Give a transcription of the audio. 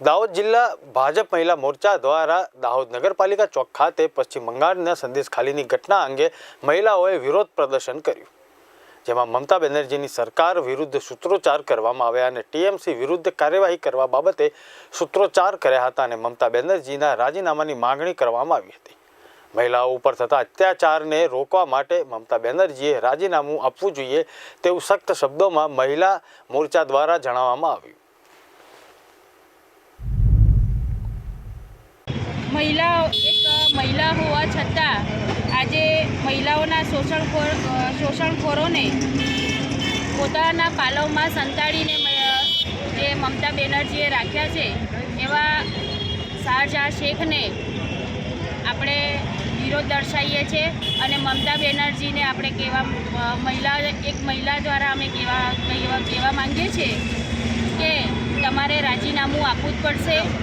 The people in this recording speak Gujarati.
દાહોદ જિલ્લા ભાજપ મહિલા મોરચા દ્વારા દાહોદ નગરપાલિકા ચોક ખાતે પશ્ચિમ બંગાળના સંદેશ ખાલીની ઘટના અંગે મહિલાઓએ વિરોધ પ્રદર્શન કર્યું. જેમાં મમતા બેનર્જીની સરકાર વિરુદ્ધ સૂત્રોચ્ચાર કરવામાં આવ્યા અને ટીએમસી વિરુદ્ધ કાર્યવાહી કરવા બાબતે સૂત્રોચ્ચાર કર્યા હતા અને મમતા બેનર્જીના રાજીનામાની માંગણી કરવામાં આવી હતી. મહિલાઓ ઉપર થતા અત્યાચારને રોકવા માટે મમતા બેનર્જીએ રાજીનામું આપવું જોઈએ તેવું સખ્ત શબ્દોમાં મહિલા મોરચા દ્વારા જણાવવામાં આવ્યું. મહિલા એક મહિલા હોવા છતાં આજે મહિલાઓના શોષણખોર શોષણખોરોને પોતાના પાલવમાં સંતાડીને જે મમતા બેનર્જીએ રાખ્યા છે, એવા શાહજહાં શેખને આપણે વિરોધ દર્શાવીએ છીએ અને મમતા બેનર્જીને આપણે કહેવા મહિલા, એક મહિલા દ્વારા અમે કહેવા કહેવા માંગીએ છીએ કે તમારે રાજીનામું આપવું જ પડશે.